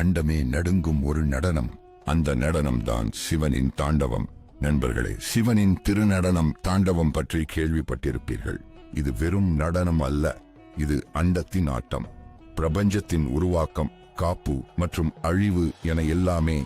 அண்டமே நடுங்கும் ஒரு நடனம். அந்த நடனம் தான் சிவனின் தாண்டவம். நண்பர்களே சிவனின் திருநடனம் தாண்டவம் பற்றி கேள்விப்பட்டிருப்பீர்கள். இது வெறும் நடனம் அல்ல இது அண்டத்தின் ஆட்டம். பிரபஞ்சத்தின் உருவாக்கம் காப்பு மற்றும் அழிவு என எல்லாமே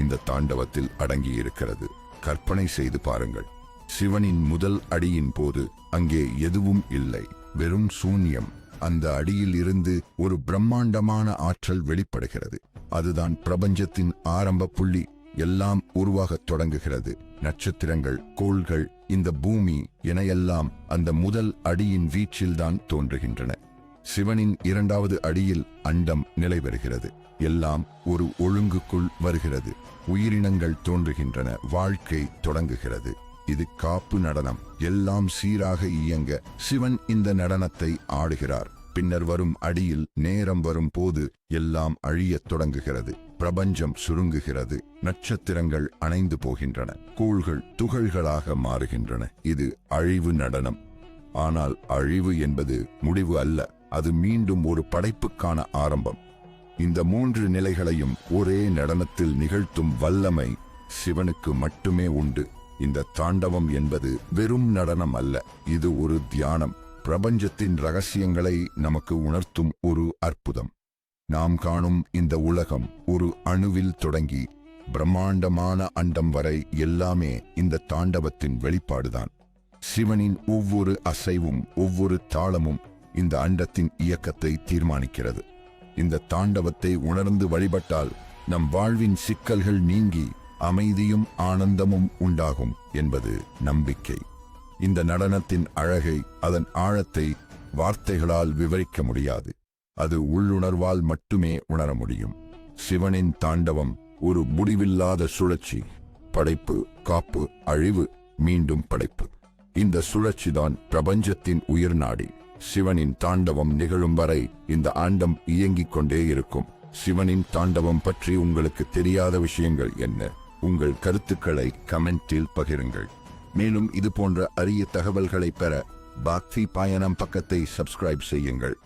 இந்த தாண்டவத்தில் அடங்கியிருக்கிறது. கற்பனை செய்து பாருங்கள். சிவனின் முதல் அடியின் போது அங்கே எதுவும் இல்லை வெறும் சூன்யம். அந்த அடியில் இருந்து ஒரு பிரம்மாண்டமான ஆற்றல் வெளிப்படுகிறது. அதுதான் பிரபஞ்சத்தின் ஆரம்ப புள்ளி. எல்லாம் உருவாகத் தொடங்குகிறது. நட்சத்திரங்கள் கோள்கள் இந்த பூமி என எல்லாம் அந்த முதல் அடியின் வீச்சில்தான் தோன்றுகின்றன. சிவனின் இரண்டாவது அடியில் அண்டம் நிலை பெறுகிறது எல்லாம் ஒரு ஒழுங்குக்குள் வருகிறது. உயிரினங்கள் தோன்றுகின்றன. வாழ்க்கை தொடங்குகிறது. இது காப்பு நடனம். எல்லாம் சீராக இயங்க சிவன் இந்த நடனத்தை ஆடுகிறார். பின்னர் வரும் அடியில் நேரம் வரும் போது எல்லாம் அழியத் தொடங்குகிறது. பிரபஞ்சம் சுருங்குகிறது. நட்சத்திரங்கள் அணைந்து போகின்றன. கூழ்கள் துகள்களாக மாறுகின்றன. இது அழிவு நடனம். ஆனால் அழிவு என்பது முடிவு அல்ல. அது மீண்டும் ஒரு படைப்புக்கான ஆரம்பம். இந்த மூன்று நிலைகளையும் ஒரே நடனத்தில் நிகழ்த்தும் வல்லமை சிவனுக்கு மட்டுமே உண்டு. இந்த தாண்டவம் என்பது வெறும் நடனம் அல்ல. இது ஒரு தியானம். பிரபஞ்சத்தின் ரகசியங்களை நமக்கு உணர்த்தும் ஒரு அற்புதம். நாம் காணும் இந்த உலகம் ஒரு அணுவில் தொடங்கி பிரம்மாண்டமான அண்டம் வரை எல்லாமே இந்த தாண்டவத்தின் வெளிப்பாடுதான். சிவனின் ஒவ்வொரு அசைவும் ஒவ்வொரு தாளமும் இந்த அண்டத்தின் இயக்கத்தை தீர்மானிக்கிறது. இந்த தாண்டவத்தை உணர்ந்து வழிபட்டால் நம் வாழ்வின் சிக்கல்கள் நீங்கி அமைதியும் ஆனந்தமும் உண்டாகும் என்பது நம்பிக்கை. இந்த நடனத்தின் அழகை அதன் ஆழத்தை வார்த்தைகளால் விவரிக்க முடியாது. அது உள்ளுணர்வால் மட்டுமே உணர முடியும். சிவனின் தாண்டவம் ஒரு முடிவில்லாத சுழற்சி. படைப்பு காப்பு அழிவு மீண்டும் படைப்பு. இந்த சுழற்சிதான் பிரபஞ்சத்தின் உயிர் நாடி. சிவனின் தாண்டவம் நிகழும் வரை இந்த ஆண்டம் இயங்கிக் கொண்டே இருக்கும். சிவனின் தாண்டவம் பற்றி உங்களுக்கு தெரியாத விஷயங்கள் என்ன? உங்கள் கருத்துக்களை கமெண்டில் பகிருங்கள். மேலும் இது போன்ற அரிய தகவல்களை பெற பாக்தி பயணம் பக்கத்தை சப்ஸ்கிரைப் செய்யுங்கள்.